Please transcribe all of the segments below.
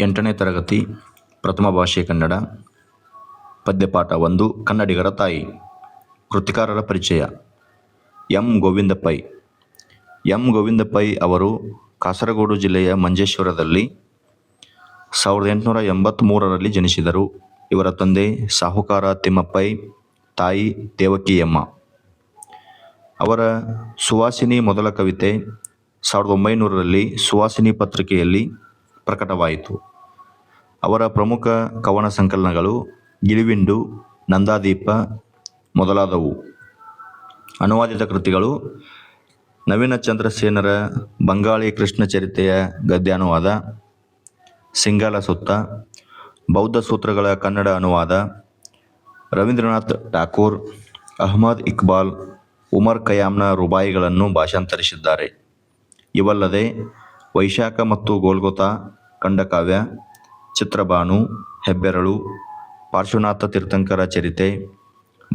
ಎಂಟನೇ ತರಗತಿ ಪ್ರಥಮ ಭಾಷೆ ಕನ್ನಡ ಪದ್ಯಪಾಠ ಒಂದು, ಕನ್ನಡಿಗರ ತಾಯಿ, ಕೃತಿಕಾರರ ಪರಿಚಯ. ಎಂ. ಗೋವಿಂದ ಪೈ ಎಂ. ಗೋವಿಂದ ಪೈ ಅವರು ಕಾಸರಗೋಡು ಜಿಲ್ಲೆಯ ಮಂಜೇಶ್ವರದಲ್ಲಿ ಸಾವಿರದ ಎಂಟುನೂರ ಎಂಬತ್ತ್ಮೂರರಲ್ಲಿ ಜನಿಸಿದರು. ಇವರ ತಂದೆ ಸಾಹುಕಾರ ತಿಮ್ಮಪ್ಪೈ, ತಾಯಿ ದೇವಕಿಯಮ್ಮ. ಅವರ ಸುವಾಸಿನಿ ಮೊದಲ ಕವಿತೆ ಸಾವಿರದ ಒಂಬೈನೂರರಲ್ಲಿ ಸುವಾಸಿನಿ ಪತ್ರಿಕೆಯಲ್ಲಿ ಪ್ರಕಟವಾಯಿತು. ಅವರ ಪ್ರಮುಖ ಕವನ ಸಂಕಲನಗಳು ಗಿಳಿವಿಂಡು, ನಂದಾದೀಪ ಮೊದಲಾದವು. ಅನುವಾದಿತ ಕೃತಿಗಳು ನವೀನ ಚಂದ್ರಸೇನರ ಬಂಗಾಳಿ ಕೃಷ್ಣ ಚರಿತೆಯ ಗದ್ಯಾನುವಾದ, ಸಿಂಗಾಲ ಸುತ್ತ, ಬೌದ್ಧ ಸೂತ್ರಗಳ ಕನ್ನಡ ಅನುವಾದ, ರವೀಂದ್ರನಾಥ್ ಠಾಕೂರ್, ಅಹ್ಮದ್ ಇಕ್ಬಾಲ್, ಉಮರ್ ಕಯಾಮ್ನ ರುಬಾಯಿಗಳನ್ನು ಭಾಷಾಂತರಿಸಿದ್ದಾರೆ. ಇವಲ್ಲದೆ ವೈಶಾಖ ಮತ್ತು ಗೋಲ್ಗೊತಾ ಖಂಡಕಾವ್ಯ ಚಿತ್ರಬಾನು, ಹೆಬ್ಬೆರಳು, ಪಾರ್ಶ್ವನಾಥ ತೀರ್ಥಂಕರ ಚರಿತೆ,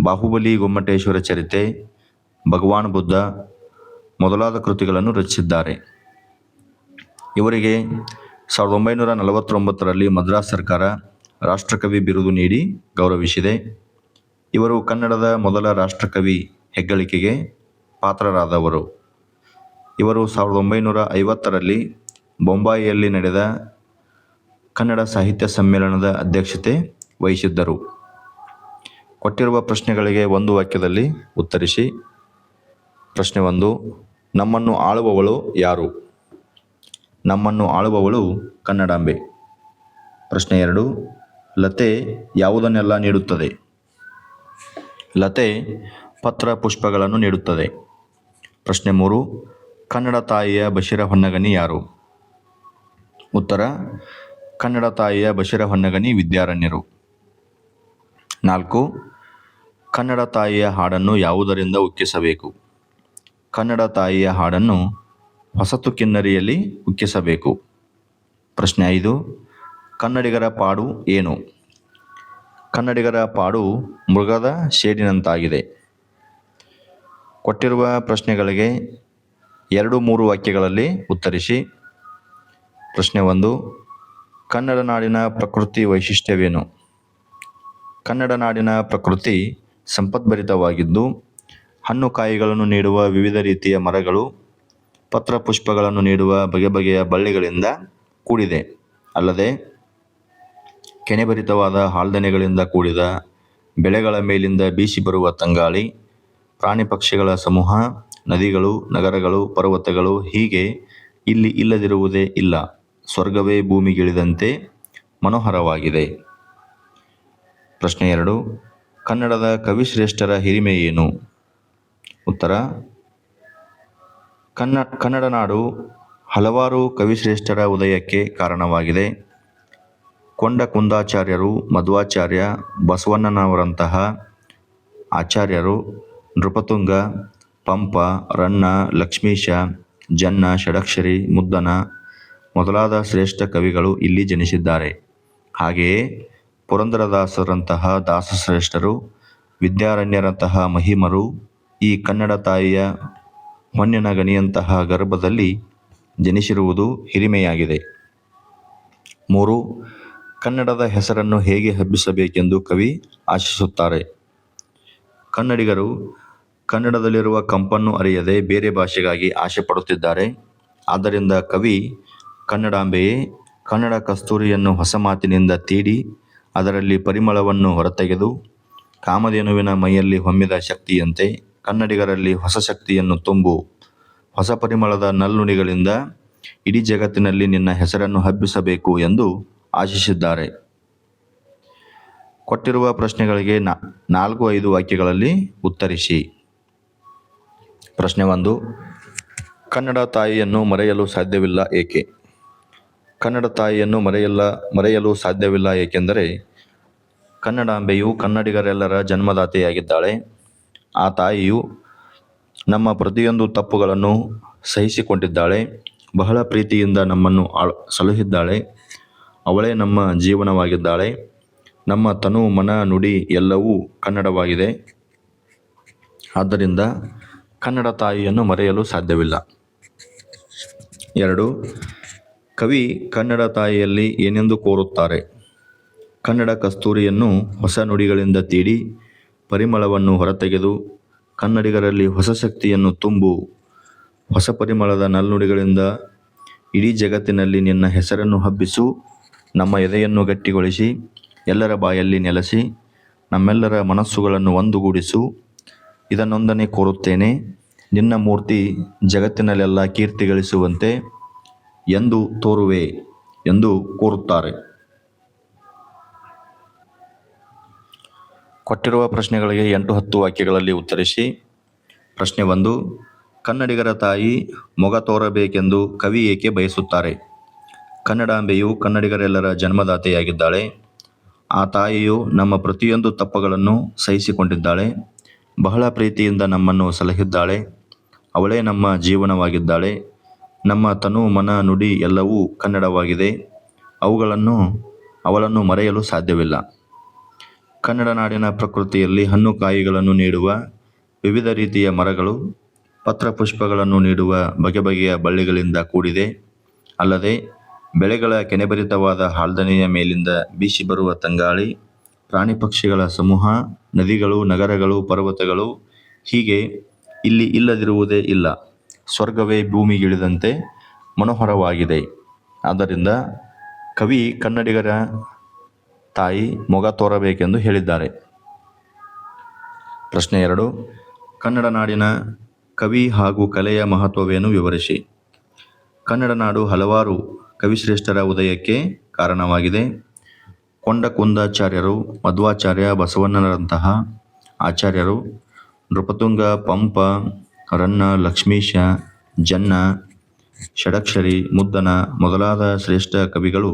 ಬಾಹುಬಲಿ ಗೊಮ್ಮಟೇಶ್ವರ ಚರಿತೆ, ಭಗವಾನ್ ಬುದ್ಧ ಮೊದಲಾದ ಕೃತಿಗಳನ್ನು ರಚಿಸಿದ್ದಾರೆ. ಇವರಿಗೆ ಸಾವಿರದ ಒಂಬೈನೂರ ನಲವತ್ತೊಂಬತ್ತರಲ್ಲಿ ಮದ್ರಾಸ್ ಸರ್ಕಾರ ರಾಷ್ಟ್ರಕವಿ ಬಿರುದು ನೀಡಿ ಗೌರವಿಸಿದೆ. ಇವರು ಕನ್ನಡದ ಮೊದಲ ರಾಷ್ಟ್ರಕವಿ ಹೆಗ್ಗಳಿಕೆಗೆ ಪಾತ್ರರಾದವರು. ಇವರು ಸಾವಿರದ ಒಂಬೈನೂರ ಐವತ್ತರಲ್ಲಿ ಬೊಂಬಾಯಿಯಲ್ಲಿ ನಡೆದ ಕನ್ನಡ ಸಾಹಿತ್ಯ ಸಮ್ಮೇಳನದ ಅಧ್ಯಕ್ಷತೆ ವಹಿಸಿದ್ದರು. ಕೊಟ್ಟಿರುವ ಪ್ರಶ್ನೆಗಳಿಗೆ ಒಂದು ವಾಕ್ಯದಲ್ಲಿ ಉತ್ತರಿಸಿ. ಪ್ರಶ್ನೆ ಒಂದು, ನಮ್ಮನ್ನು ಆಳುವವಳು ಯಾರು? ನಮ್ಮನ್ನು ಆಳುವವಳು ಕನ್ನಡಾಂಬೆ. ಪ್ರಶ್ನೆ ಎರಡು, ಲತೆ ಯಾವುದನ್ನೆಲ್ಲ ನೀಡುತ್ತದೆ? ಲತೆ ಪತ್ರ ಪುಷ್ಪಗಳನ್ನು ನೀಡುತ್ತದೆ. ಪ್ರಶ್ನೆ ಮೂರು ಕನ್ನಡ ತಾಯಿಯ ಬಶಿರ ಹೊನ್ನಗನಿ ಯಾರು? ಉತ್ತರ, ಕನ್ನಡ ತಾಯಿಯ ಬಶಿರ ಹೊನ್ನಗನಿ ವಿದ್ಯಾರಣ್ಯರು. ನಾಲ್ಕು, ಕನ್ನಡ ತಾಯಿಯ ಹಾಡನ್ನು ಯಾವುದರಿಂದ ಉಕ್ಕಿಸಬೇಕು? ಕನ್ನಡ ತಾಯಿಯ ಹಾಡನ್ನು ಹೊಸತು ಕಿನ್ನರಿಯಲ್ಲಿ ಉಕ್ಕಿಸಬೇಕು. ಪ್ರಶ್ನೆ ಐದು, ಕನ್ನಡಿಗರ ಪಾಡು ಏನು? ಕನ್ನಡಿಗರ ಪಾಡು ಮೃಗದ ಶೇಡಿನಂತಾಗಿದೆ. ಕೊಟ್ಟಿರುವ ಪ್ರಶ್ನೆಗಳಿಗೆ ಎರಡು ಮೂರು ವಾಕ್ಯಗಳಲ್ಲಿ ಉತ್ತರಿಸಿ. ಪ್ರಶ್ನೆ ಒಂದು, ಕನ್ನಡ ನಾಡಿನ ಪ್ರಕೃತಿ ವೈಶಿಷ್ಟ್ಯವೇನು? ಕನ್ನಡ ನಾಡಿನ ಪ್ರಕೃತಿ ಸಂಪದ್ಭರಿತವಾಗಿದ್ದು ಹಣ್ಣು ಕಾಯಿಗಳನ್ನು ನೀಡುವ ವಿವಿಧ ರೀತಿಯ ಮರಗಳು, ಪತ್ರ ಪುಷ್ಪಗಳನ್ನು ನೀಡುವ ಬಗೆ ಬಗೆಯ ಬಳ್ಳಿಗಳಿಂದ ಕೂಡಿದೆ. ಅಲ್ಲದೆ, ಕೆನೆಭರಿತವಾದ ಹಾಲ್ದನೆಗಳಿಂದ ಕೂಡಿದ, ಬೆಳೆಗಳ ಮೇಲಿಂದ ಬೀಸಿ ಬರುವ ತಂಗಾಳಿ ಪ್ರಾಣಿ ಪಕ್ಷಿಗಳ ಸಮೂಹ, ನದಿಗಳು, ನಗರಗಳು, ಪರ್ವತಗಳು ಹೀಗೆ ಇಲ್ಲಿ ಇಲ್ಲದಿರುವುದೇ ಇಲ್ಲ. ಸ್ವರ್ಗವೇ ಭೂಮಿಗಿಳಿದಂತೆ ಮನೋಹರವಾಗಿದೆ. ಪ್ರಶ್ನೆ ಎರಡು, ಕನ್ನಡದ ಕವಿಶ್ರೇಷ್ಠರ ಹಿರಿಮೆ ಏನು? ಉತ್ತರ, ಕನ್ನ, ಕನ್ನಡ ನಾಡು ಹಲವಾರು ಕವಿಶ್ರೇಷ್ಠರ ಉದಯಕ್ಕೆ ಕಾರಣವಾಗಿದೆ. ಕೊಂಡ ಕುಂದಾಚಾರ್ಯರು, ಮಧ್ವಾಚಾರ್ಯ ಬಸವಣ್ಣನವರಂತಹ ಆಚಾರ್ಯರು ನೃಪತುಂಗ, ಪಂಪ, ರನ್ನ, ಲಕ್ಷ್ಮೀಶ, ಜನ್ನ, ಷಡಕ್ಷರಿ, ಮುದ್ದನ ಮೊದಲಾದ ಶ್ರೇಷ್ಠ ಕವಿಗಳು ಇಲ್ಲಿ ಜನಿಸಿದ್ದಾರೆ. ಹಾಗೆಯೇ ಪುರಂದರದಾಸರಂತಹ ದಾಸಶ್ರೇಷ್ಠರು, ವಿದ್ಯಾರಣ್ಯರಂತಹ ಮಹಿಮರು, ಈ ಕನ್ನಡ ತಾಯಿಯ ಮಣ್ಣಿನ ಗಣಿಯಂತಹ ಗರ್ಭದಲ್ಲಿ ಜನಿಸಿರುವುದು ಹಿರಿಮೆಯಾಗಿದೆ. ಮೂರು, ಕನ್ನಡದ ಹೆಸರನ್ನು ಹೇಗೆ ಹಬ್ಬಿಸಬೇಕೆಂದು ಕವಿ ಆಶಿಸುತ್ತಾರೆ. ಕನ್ನಡಿಗರು ಕನ್ನಡದಲ್ಲಿರುವ ಕಂಪನ್ನು ಅರಿಯದೆ ಬೇರೆ ಭಾಷೆಗಾಗಿ ಆಸೆ ಪಡುತ್ತಿದ್ದಾರೆ. ಆದ್ದರಿಂದ ಕವಿ ಕನ್ನಡಾಂಬೆಯೇ ಕನ್ನಡ ಕಸ್ತೂರಿಯನ್ನು ಹೊಸ ಮಾತಿನಿಂದ ತೀಡಿ ಅದರಲ್ಲಿ ಪರಿಮಳವನ್ನು ಹೊರತೆಗೆದು ಕಾಮಧೇನುವಿನ ಮೈಯಲ್ಲಿ ಹೊಮ್ಮಿದ ಶಕ್ತಿಯಂತೆ ಕನ್ನಡಿಗರಲ್ಲಿ ಹೊಸ ಶಕ್ತಿಯನ್ನು ತುಂಬು. ಹೊಸ ಪರಿಮಳದ ನಲ್ಲುಣಿಗಳಿಂದ ಇಡೀ ಜಗತ್ತಿನಲ್ಲಿ ನಿನ್ನ ಹೆಸರನ್ನು ಹಬ್ಬಿಸಬೇಕು ಎಂದು ಆಶಿಸಿದ್ದಾರೆ. ಕೊಟ್ಟಿರುವ ಪ್ರಶ್ನೆಗಳಿಗೆ ನಾಲ್ಕು ಐದು ವಾಕ್ಯಗಳಲ್ಲಿ ಉತ್ತರಿಸಿ. ಪ್ರಶ್ನೆ ಒಂದು. ಕನ್ನಡ ತಾಯಿಯನ್ನು ಮರೆಯಲು ಸಾಧ್ಯವಿಲ್ಲ ಏಕೆ? ಕನ್ನಡ ತಾಯಿಯನ್ನು ಮರೆಯಲ್ಲ, ಮರೆಯಲು ಸಾಧ್ಯವಿಲ್ಲ ಏಕೆಂದರೆ ಕನ್ನಡಾಂಬೆಯು ಕನ್ನಡಿಗರೆಲ್ಲರ ಜನ್ಮದಾತೆಯಾಗಿದ್ದಾಳೆ. ಆ ತಾಯಿಯು ನಮ್ಮ ಪ್ರತಿಯೊಂದು ತಪ್ಪುಗಳನ್ನು ಸಹಿಸಿಕೊಂಡಿದ್ದಾಳೆ. ಬಹಳ ಪ್ರೀತಿಯಿಂದ ನಮ್ಮನ್ನು ಆಳ್, ಸಲಹಿದ್ದಾಳೆ. ಅವಳೇ ನಮ್ಮ ಜೀವನವಾಗಿದ್ದಾಳೆ. ನಮ್ಮ ತನು, ಮನ, ನುಡಿ ಎಲ್ಲವೂ ಕನ್ನಡವಾಗಿದೆ. ಆದ್ದರಿಂದ ಕನ್ನಡ ತಾಯಿಯನ್ನು ಮರೆಯಲು ಸಾಧ್ಯವಿಲ್ಲ. ಎರಡು, ಕವಿ ಕನ್ನಡ ತಾಯಿಯಲ್ಲಿ ಏನೆಂದು ಕೋರುತ್ತಾರೆ? ಕನ್ನಡ ಕಸ್ತೂರಿಯನ್ನು ಹೊಸ ನುಡಿಗಳಿಂದ ತೀಡಿ, ಪರಿಮಳವನ್ನು ಹೊರತೆಗೆದು, ಕನ್ನಡಿಗರಲ್ಲಿ ಹೊಸ ಶಕ್ತಿಯನ್ನು ತುಂಬು, ಹೊಸ ಪರಿಮಳದ ನಲ್ನುಡಿಗಳಿಂದ ಇಡೀ ಜಗತ್ತಿನಲ್ಲಿ ನಿನ್ನ ಹೆಸರನ್ನು ಹಬ್ಬಿಸು, ನಮ್ಮ ಎದೆಯನ್ನು ಗಟ್ಟಿಗೊಳಿಸಿ, ಎಲ್ಲರ ಬಾಯಲ್ಲಿ ನೆಲೆಸಿ, ನಮ್ಮೆಲ್ಲರ ಮನಸ್ಸುಗಳನ್ನು ಒಂದುಗೂಡಿಸು ಇದನ್ನೊಂದನೇ ಕೋರುತ್ತೇನೆ. ನಿನ್ನ ಮೂರ್ತಿ ಜಗತ್ತಿನಲ್ಲೆಲ್ಲ ಕೀರ್ತಿ ಗಳಿಸುವಂತೆ ಎಂದು ತೋರುವೆ ಎಂದು ಕೋರುತ್ತಾರೆ. ಕೊಟ್ಟಿರುವ ಪ್ರಶ್ನೆಗಳಿಗೆ ಎಂಟು ಹತ್ತು ವಾಕ್ಯಗಳಲ್ಲಿ ಉತ್ತರಿಸಿ. ಪ್ರಶ್ನೆ ಒಂದು, ಕನ್ನಡಿಗರ ತಾಯಿ ಮೊಗ ತೋರಬೇಕೆಂದು ಕವಿ ಏಕೆ ಬಯಸುತ್ತಾರೆ? ಕನ್ನಡಾಂಬೆಯು ಕನ್ನಡಿಗರೆಲ್ಲರ ಜನ್ಮದಾತೆಯಾಗಿದ್ದಾಳೆ. ಆ ತಾಯಿಯು ನಮ್ಮ ಪ್ರತಿಯೊಂದು ತಪ್ಪುಗಳನ್ನು ಸಹಿಸಿಕೊಂಡಿದ್ದಾಳೆ. ಬಹಳ ಪ್ರೀತಿಯಿಂದ ನಮ್ಮನ್ನು ಸಲಹಿದ್ದಾಳೆ. ಅವಳೇ ನಮ್ಮ ಜೀವನವಾಗಿದ್ದಾಳೆ. ನಮ್ಮ ತನು ಮನ ನುಡಿ ಎಲ್ಲವೂ ಕನ್ನಡವಾಗಿದೆ. ಅವುಗಳನ್ನು, ಅವಳನ್ನು ಮರೆಯಲು ಸಾಧ್ಯವಿಲ್ಲ. ಕನ್ನಡ ನಾಡಿನ ಪ್ರಕೃತಿಯಲ್ಲಿ ಹಣ್ಣು ಕಾಯಿಗಳನ್ನು ನೀಡುವ ವಿವಿಧ ರೀತಿಯ ಮರಗಳು ಪತ್ರಪುಷ್ಪಗಳನ್ನು ನೀಡುವ ಬಗೆ ಬಗೆಯ ಬಳ್ಳಿಗಳಿಂದ ಕೂಡಿದೆ. ಅಲ್ಲದೆ, ಬೆಳೆಗಳ ಕೆನೆಭರಿತವಾದ ಹಾಲ್ದನೆಯ ಮೇಲಿಂದ ಬೀಸಿ ಬರುವ ತಂಗಾಳಿ ಪ್ರಾಣಿ ಪಕ್ಷಿಗಳ ಸಮೂಹ, ನದಿಗಳು, ನಗರಗಳು, ಪರ್ವತಗಳು ಹೀಗೆ ಇಲ್ಲಿ ಇಲ್ಲದಿರುವುದೇ ಇಲ್ಲ. ಸ್ವರ್ಗವೇ ಭೂಮಿಗಿಳಿದಂತೆ ಮನೋಹರವಾಗಿದೆ. ಆದ್ದರಿಂದ ಕವಿ ಕನ್ನಡಿಗರ ತಾಯಿ ಮೊಗ ತೋರಬೇಕೆಂದು ಹೇಳಿದ್ದಾರೆ. ಪ್ರಶ್ನೆ ಎರಡು. ಕನ್ನಡ ನಾಡಿನ ಕವಿ ಹಾಗೂ ಕಲೆಯ ಮಹತ್ವವೇನು ವಿವರಿಸಿ. ಕನ್ನಡ ನಾಡು ಹಲವಾರು ಕವಿಶ್ರೇಷ್ಠರ ಉದಯಕ್ಕೆ ಕಾರಣವಾಗಿದೆ. ಕೊಂಡ ಕುಂದಾಚಾರ್ಯರು, ಮಧ್ವಾಚಾರ್ಯ ಬಸವಣ್ಣನರಂತಹ ಆಚಾರ್ಯರು, ನೃಪತುಂಗ ಪಂಪ, ರನ್ನ, ಲಕ್ಷ್ಮೀಶ, ಜನ್ನ, ಷಡಕ್ಷರಿ, ಮುದ್ದನ ಮೊದಲಾದ ಶ್ರೇಷ್ಠ ಕವಿಗಳು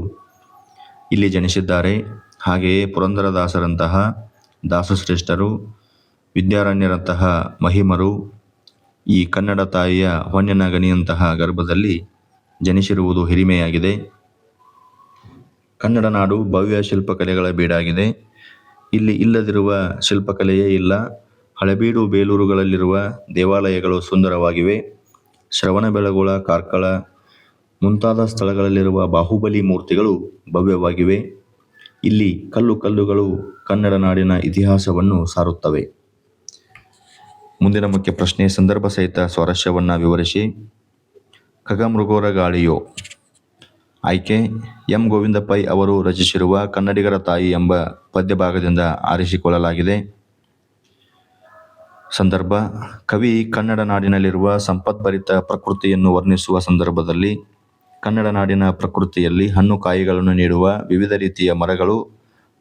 ಇಲ್ಲಿ ಜನಿಸಿದ್ದಾರೆ. ಹಾಗೆಯೇ ಪುರಂದರದಾಸರಂತಹ ದಾಸಶ್ರೇಷ್ಠರು, ವಿದ್ಯಾರಣ್ಯರಂತಹ ಮಹಿಮರು, ಈ ಕನ್ನಡ ತಾಯಿಯ ಹೊನ್ಯನಗನಿಯಂತಹ ಗರ್ಭದಲ್ಲಿ ಜನಿಸಿರುವುದು ಹಿರಿಮೆಯಾಗಿದೆ. ಕನ್ನಡ ನಾಡು ಭವ್ಯ ಶಿಲ್ಪಕಲೆಗಳ ಬೀಡಾಗಿದೆ. ಇಲ್ಲಿ ಇಲ್ಲದಿರುವ ಶಿಲ್ಪಕಲೆಯೇ ಇಲ್ಲ. ಹಳೆಬೀಡು ಬೇಲೂರುಗಳಲ್ಲಿರುವ ದೇವಾಲಯಗಳು ಸುಂದರವಾಗಿವೆ. ಶ್ರವಣಬೆಳಗೊಳ ಕಾರ್ಕಳ, ಮುಂತಾದ ಸ್ಥಳಗಳಲ್ಲಿರುವ ಬಾಹುಬಲಿ ಮೂರ್ತಿಗಳು ಭವ್ಯವಾಗಿವೆ. ಇಲ್ಲಿ ಕಲ್ಲು ಕಲ್ಲುಗಳು ಕನ್ನಡ ನಾಡಿನ ಇತಿಹಾಸವನ್ನು ಸಾರುತ್ತವೆ. ಮುಂದಿನ ಮುಖ್ಯ ಪ್ರಶ್ನೆ, ಸಂದರ್ಭ ಸಹಿತ ಸ್ವಾರಸ್ಯವನ್ನು ವಿವರಿಸಿ. ಖಗಮೃಗೋರ ಗಾಳಿಯೋ? ಆಯ್ಕೆ ಎಂ ಗೋವಿಂದ ಪೈ ಅವರು ರಚಿಸಿರುವ ಕನ್ನಡಿಗರ ತಾಯಿ ಎಂಬ ಪದ್ಯಭಾಗದಿಂದ ಆರಿಸಿಕೊಳ್ಳಲಾಗಿದೆ. ಸಂದರ್ಭ, ಕವಿ ಕನ್ನಡ ನಾಡಿನಲ್ಲಿರುವ ಸಂಪದ್ಭರಿತ ಪ್ರಕೃತಿಯನ್ನು ವರ್ಣಿಸುವ ಸಂದರ್ಭದಲ್ಲಿ ಕನ್ನಡ ನಾಡಿನ ಪ್ರಕೃತಿಯಲ್ಲಿ ಹಣ್ಣು ಕಾಯಿಗಳನ್ನು ನೀಡುವ ವಿವಿಧ ರೀತಿಯ ಮರಗಳು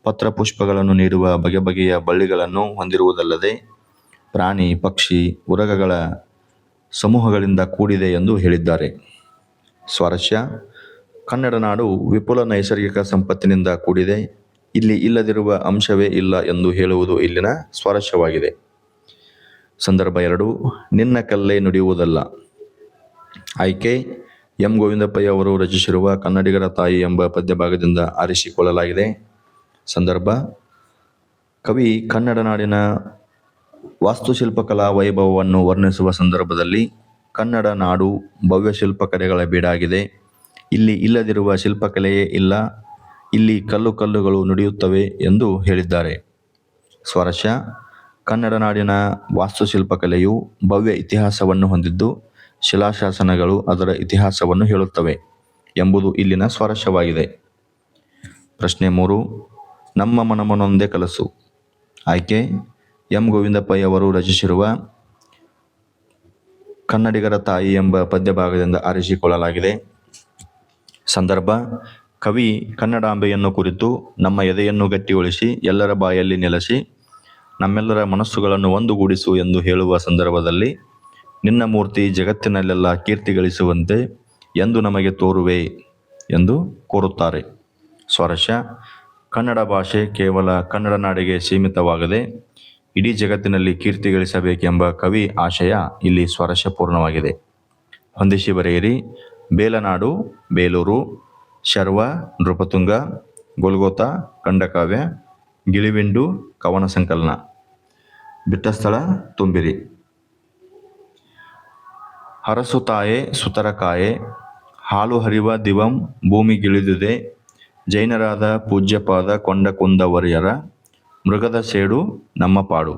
ಪತ್ರಪುಷ್ಪಗಳನ್ನು ನೀಡುವ ಬಗೆ ಬಗೆಯ ಬಳ್ಳಿಗಳನ್ನು ಹೊಂದಿರುವುದಲ್ಲದೆ ಪ್ರಾಣಿ, ಪಕ್ಷಿ, ಉರಗಗಳ ಸಮೂಹಗಳಿಂದ ಕೂಡಿದೆ ಎಂದು ಹೇಳಿದ್ದಾರೆ. ಸ್ವಾರಸ್ಯ ಕನ್ನಡ ನಾಡು ವಿಪುಲ ನೈಸರ್ಗಿಕ ಸಂಪತ್ತಿನಿಂದ ಕೂಡಿದೆ. ಇಲ್ಲಿ ಇಲ್ಲದಿರುವ ಅಂಶವೇ ಇಲ್ಲ ಎಂದು ಹೇಳುವುದು ಇಲ್ಲಿನ ಸ್ವಾರಸ್ಯವಾಗಿದೆ. ಸಂದರ್ಭ ಎರಡು, ನಿನ್ನ ಕಲ್ಲೇ ನುಡಿಯುವುದಲ್ಲ. ಆಯ್ಕೆ, ಎಂ ಗೋವಿಂದಪ್ಪಯ್ಯ ಅವರು ರಚಿಸಿರುವ ಕನ್ನಡಿಗರ ತಾಯಿ ಎಂಬ ಪದ್ಯಭಾಗದಿಂದ ಆರಿಸಿಕೊಳ್ಳಲಾಗಿದೆ. ಸಂದರ್ಭ, ಕವಿ ಕನ್ನಡ ನಾಡಿನ ವಾಸ್ತುಶಿಲ್ಪಕಲಾ ವೈಭವವನ್ನು ವರ್ಣಿಸುವ ಸಂದರ್ಭದಲ್ಲಿ ಕನ್ನಡ ನಾಡು ಭವ್ಯ ಶಿಲ್ಪಕಲೆಗಳ ಬೀಡಾಗಿದೆ. ಇಲ್ಲಿ ಇಲ್ಲದಿರುವ ಶಿಲ್ಪಕಲೆಯೇ ಇಲ್ಲ, ಇಲ್ಲಿ ಕಲ್ಲು ಕಲ್ಲುಗಳು ನುಡಿಯುತ್ತವೆ ಎಂದು ಹೇಳಿದ್ದಾರೆ. ಸ್ವರಶ, ಕನ್ನಡ ನಾಡಿನ ವಾಸ್ತುಶಿಲ್ಪಕಲೆಯು ಭವ್ಯ ಇತಿಹಾಸವನ್ನು ಹೊಂದಿದ್ದು, ಶಿಲಾಶಾಸನಗಳು ಅದರ ಇತಿಹಾಸವನ್ನು ಹೇಳುತ್ತವೆ ಎಂಬುದು ಇಲ್ಲಿನ ಸ್ವರಶವಾಗಿದೆ. ಪ್ರಶ್ನೆ ಮೂರು, ನಮ್ಮ ಮನಮನೊಂದೇ ಕಲಸು. ಆಯ್ಕೆ, ಎಂ. ಗೋವಿಂದಪ್ಪಯ್ಯವರು ಅವರು ರಚಿಸಿರುವ ಕನ್ನಡಿಗರ ತಾಯಿ ಎಂಬ ಪದ್ಯಭಾಗದಿಂದ ಆರಿಸಿಕೊಳ್ಳಲಾಗಿದೆ. ಸಂದರ್ಭ, ಕವಿ ಕನ್ನಡಾಂಬೆಯನ್ನು ಕುರಿತು ನಮ್ಮ ಎದೆಯನ್ನು ಗಟ್ಟಿಗೊಳಿಸಿ ಎಲ್ಲರ ಬಾಯಲ್ಲಿ ನೆಲೆಸಿ, ನಮ್ಮೆಲ್ಲರ ಮನಸ್ಸುಗಳನ್ನು ಒಂದುಗೂಡಿಸು ಎಂದು ಹೇಳುವ ಸಂದರ್ಭದಲ್ಲಿ, ನಿನ್ನ ಮೂರ್ತಿ ಜಗತ್ತಿನಲ್ಲೆಲ್ಲ ಕೀರ್ತಿ ಗಳಿಸುವಂತೆ ಎಂದು ನಮಗೆ ತೋರುವೆ ಎಂದು ಕೋರುತ್ತಾರೆ. ಸ್ವಾರಸ್ಯ, ಕನ್ನಡ ಭಾಷೆ ಕೇವಲ ಕನ್ನಡ ನಾಡಿಗೆ ಸೀಮಿತವಾಗದೆ, ಇಡೀ ಜಗತ್ತಿನಲ್ಲಿ ಕೀರ್ತಿ ಗಳಿಸಬೇಕೆಂಬ ಕವಿ ಆಶಯ ಇಲ್ಲಿ ಸ್ವಾರಸ್ಯಪೂರ್ಣವಾಗಿದೆ. ಹೊಂದಿಸಿ ಬರೆಯಿರಿ ಬೇಲನಾಡು, ಬೇಲೂರು, ಶರ್ವ, ನೃಪತುಂಗ, ಗೊಲ್ಗೋತ ಖಂಡಕಾವ್ಯ ಗಿಳಿವಿಂಡು ಕವನ ಸಂಕಲನ ಬಿಟ್ಟ ಸ್ಥಳ ತುಂಬಿರಿ ಹರಸುತಾಯೆ ಸುತರಕಾಯೆ ಹಾಲು ಹರಿವ ದಿವಂ ಭೂಮಿಗಿಳಿದುದೆ ಜೈನರಾದ ಪೂಜ್ಯಪಾದ ಕೊಂಡ ಕುಂದವರ್ಯರ, ಮೃಗದ ಸೇಡು ನಮ್ಮ ಪಾಡು.